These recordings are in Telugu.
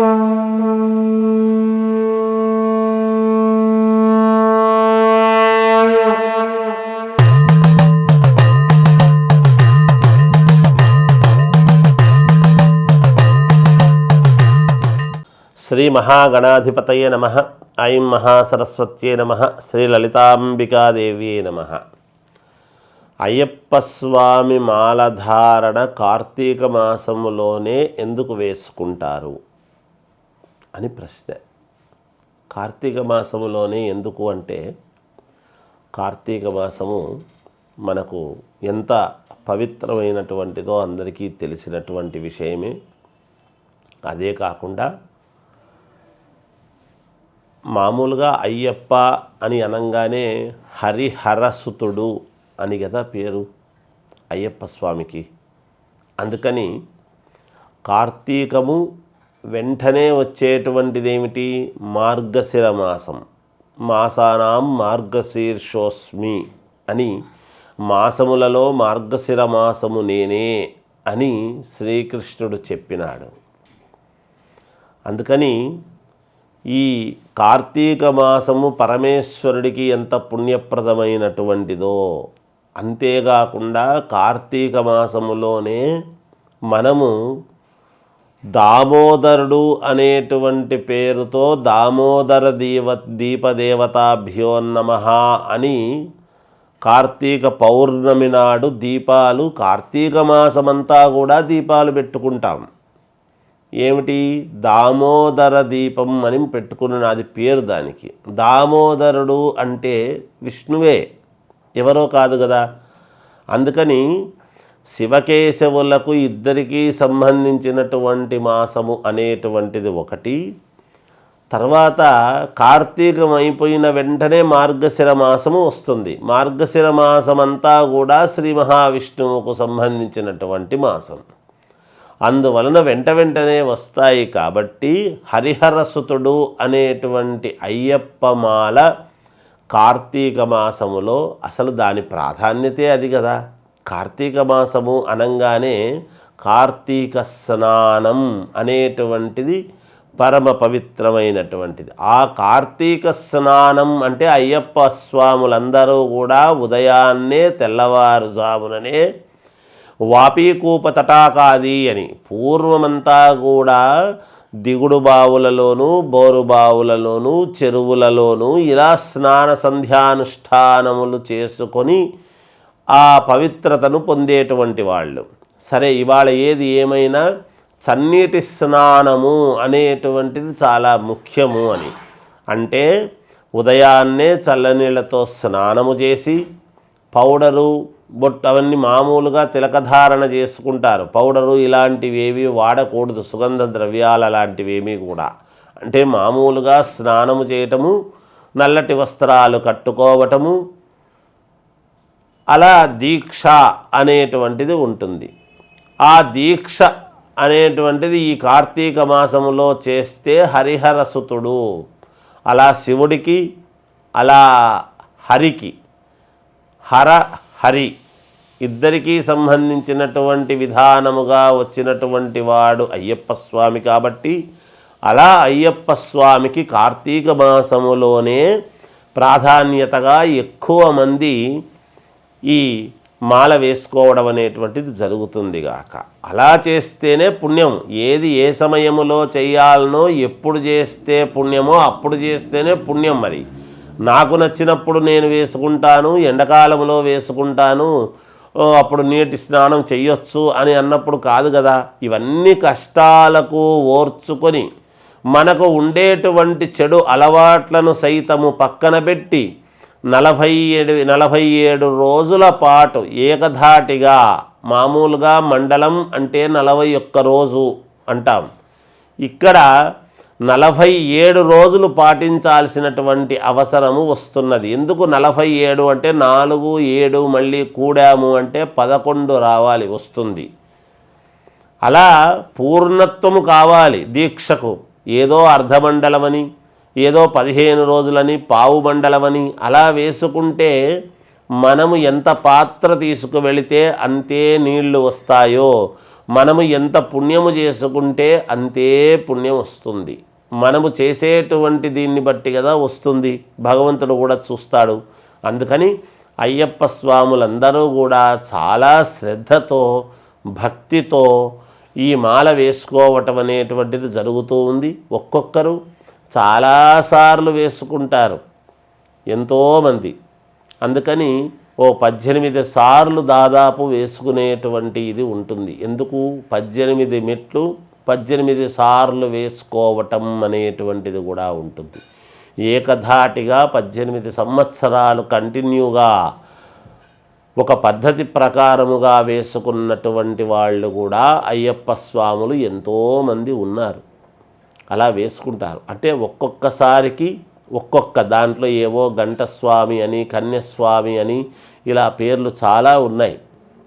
శ్రీ మహాగణాధిపతయ నమ. ఐం మహాసరస్వత్యే నమ. శ్రీ లలితాంబికాదేవ్యే నమ. అయ్యప్ప స్వామి మాలధారణ కార్తీక మాసములోనే ఎందుకు వేసుకుంటారు? అని ప్రశ్న. కార్తీక మాసములోనే ఎందుకు అంటే కార్తీక మాసము మనకు ఎంత పవిత్రమైనటువంటిదో అందరికీ తెలిసినటువంటి విషయమే. అదే కాకుండా మామూలుగా అయ్యప్ప అని అనగానే హరిహరసుతుడు అని కదా పేరు అయ్యప్ప స్వామికి. అందుకని కార్తీకము వెంటనే వచ్చేటువంటిది ఏమిటి మార్గశిర మాసం మాసానాం మార్గశీర్షోస్మి అని మాసములలో మార్గశిర మాసము నేనే అని శ్రీకృష్ణుడు చెప్పినాడు. అందుకని ఈ కార్తీక మాసము పరమేశ్వరుడికి ఎంత పుణ్యప్రదమైనటువంటిదో అంతేకాకుండా కార్తీక మాసములోనే మనము దామోదరుడు అనేటువంటి పేరుతో దామోదర దీవ దీపదేవతాభ్యో నమ అని కార్తీక పౌర్ణమి నాడు దీపాలు కార్తీక మాసమంతా కూడా దీపాలు పెట్టుకుంటాం. ఏమిటి? దామోదర దీపం అని పెట్టుకున్న అది పేరు దానికి. దామోదరుడు అంటే విష్ణువే. ఎవరో కాదు కదా. అందుకని శివకేశవులకు ఇద్దరికీ సంబంధించినటువంటి మాసము అనేటువంటిది ఒకటి. తర్వాత కార్తీకం అయిపోయిన వెంటనే మార్గశిర మాసము వస్తుంది. మార్గశిర మాసమంతా కూడా శ్రీ మహావిష్ణువుకు సంబంధించినటువంటి మాసం. అందువలన వెంట వెంటనే వస్తాయి కాబట్టి హరిహరసుతుడు అనేటువంటి అయ్యప్పమాల కార్తీక మాసములో అసలు దాని ప్రాధాన్యతే అది కదా. కార్తీక మాసము అనంగానే కార్తీక స్నానం అనేటువంటిది పరమ పవిత్రమైనటువంటిది. ఆ కార్తీక స్నానం అంటే అయ్యప్ప స్వాములందరూ కూడా ఉదయాన్నే తెల్లవారుజాముననే వాపీకూప తటాకాది అని పూర్వమంతా కూడా దిగుడు బావులలోనూ బోరు బావులలోనూ చెరువులలోనూ ఇలా స్నాన సంధ్యానుష్ఠానములు చేసుకొని ఆ పవిత్రతను పొందేటువంటి వాళ్ళు. సరే ఇవాళ ఏది ఏమైనా చన్నీటి స్నానము అనేటువంటిది చాలా ముఖ్యము అని. అంటే ఉదయాన్నే చల్లనీళ్ళతో స్నానము చేసి పౌడరు బొట్టు అవన్నీ మామూలుగా తిలకధారణ చేసుకుంటారు. పౌడరు ఇలాంటివి ఏవి వాడకూడదు సుగంధ ద్రవ్యాలు అలాంటివేమీ కూడా. అంటే మామూలుగా స్నానము చేయటము నల్లటి వస్త్రాలు కట్టుకోవటము అలా దీక్ష అనేటువంటిది ఉంటుంది. ఆ దీక్ష అనేటువంటిది ఈ కార్తీక మాసంలో చేస్తే హరిహరసుతుడు. అలా శివుడికి అలా హరికి హర హరి ఇద్దరికీ సంబంధించినటువంటి విధానముగా వచ్చినటువంటి వాడు అయ్యప్ప స్వామి కాబట్టి అలా అయ్యప్ప స్వామికి కార్తీక మాసములోనే ప్రాధాన్యతగా ఎక్కువ మంది ఈ మాల వేసుకోవడం అనేటువంటిది జరుగుతుంది గాక. అలా చేస్తేనే పుణ్యం. ఏది ఏ సమయములో చేయాలనో ఎప్పుడు చేస్తే పుణ్యమో అప్పుడు చేస్తేనే పుణ్యం మరి. నాకు నచ్చినప్పుడు నేను వేసుకుంటాను ఎండాకాలంలో వేసుకుంటాను అప్పుడు నీటి స్నానం చెయ్యొచ్చు అని అన్నప్పుడు కాదు కదా. ఇవన్నీ కష్టాలకు ఓర్చుకొని మనకు ఉండేటువంటి చెడు అలవాట్లను సైతము పక్కన పెట్టి నలభై ఏడు నలభై ఏడు రోజుల పాటు ఏకధాటిగా మామూలుగా మండలం అంటే నలభై ఒక్క రోజు అంటాం. ఇక్కడ నలభై ఏడు రోజులు పాటించాల్సినటువంటి అవసరము వస్తున్నది. ఎందుకు నలభై ఏడు అంటే నాలుగు ఏడు మళ్ళీ కూడాము అంటే పదకొండు రావాలి వస్తుంది. అలా పూర్ణత్వము కావాలి దీక్షకు. ఏదో అర్ధమండలమని ఏదో పదిహేను రోజులని పావు మండలమని అలా వేసుకుంటే మనము ఎంత పాత్ర తీసుకువెళితే అంతే నీళ్ళు వస్తాయో. మనము ఎంత పుణ్యము చేసుకుంటే అంతే పుణ్యం వస్తుంది. మనము చేసేటువంటి దీన్ని బట్టి కదా వస్తుంది. భగవంతుడు కూడా చూస్తాడు. అందుకని అయ్యప్ప స్వాములందరూ కూడా చాలా శ్రద్ధతో భక్తితో ఈ మాల వేసుకోవటం అనేటువంటిది జరుగుతూ ఉంది. ఒక్కొక్కరు చాలాసార్లు వేసుకుంటారు ఎంతోమంది. అందుకని ఓ పద్దెనిమిది సార్లు దాదాపు వేసుకునేటువంటి ఇది ఉంటుంది. ఎందుకు? పద్దెనిమిది మెట్లు పద్దెనిమిది సార్లు వేసుకోవటం అనేటువంటిది కూడా ఉంటుంది. ఏకధాటిగా పద్దెనిమిది సంవత్సరాలు కంటిన్యూగా ఒక పద్ధతి ప్రకారముగా వేసుకున్నటువంటి వాళ్ళు కూడా అయ్యప్ప స్వాములు ఎంతోమంది ఉన్నారు. అలా వేసుకుంటారు. అంటే ఒక్కొక్కసారికి ఒక్కొక్క దాంట్లో ఏవో గంటస్వామి అని కన్యస్వామి అని ఇలా పేర్లు చాలా ఉన్నాయి.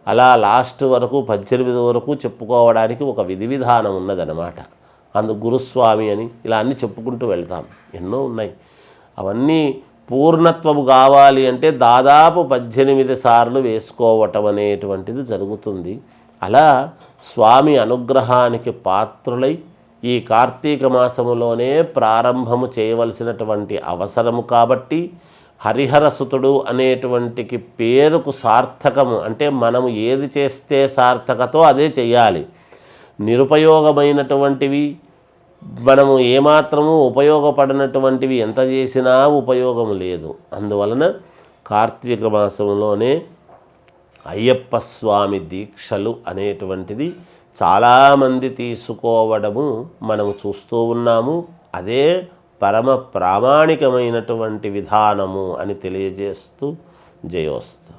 అలా లాస్ట్ వరకు పద్దెనిమిది వరకు చెప్పుకోవడానికి ఒక విధి విధానం ఉన్నదన్నమాట. అందు గురుస్వామి అని ఇలా అన్నీ చెప్పుకుంటూ వెళ్తాం. ఎన్నో ఉన్నాయి. అవన్నీ పూర్ణత్వము కావాలి అంటే దాదాపు పద్దెనిమిది సార్లు వేసుకోవటం అనేటువంటిది జరుగుతుంది. అలా స్వామి అనుగ్రహానికి పాత్రులై ఈ కార్తీక మాసములోనే ప్రారంభము చేయవలసినటువంటి అవసరము కాబట్టి హరిహరసుతుడు అనేటువంటికి పేరుకు సార్థకము. అంటే మనము ఏది చేస్తే సార్థకతో అదే చేయాలి. నిరుపయోగమైనటువంటివి మనము ఏమాత్రము ఉపయోగపడినటువంటివి ఎంత చేసినా ఉపయోగం లేదు. అందువలన కార్తీక మాసంలోనే అయ్యప్ప స్వామి దీక్షలు అనేటువంటిది చాలామంది తీసుకోవడము మనము చూస్తూ ఉన్నాము. అదే పరమ ప్రామాణికమైనటువంటి విధానము అని తెలియజేస్తూ జయోస్తు.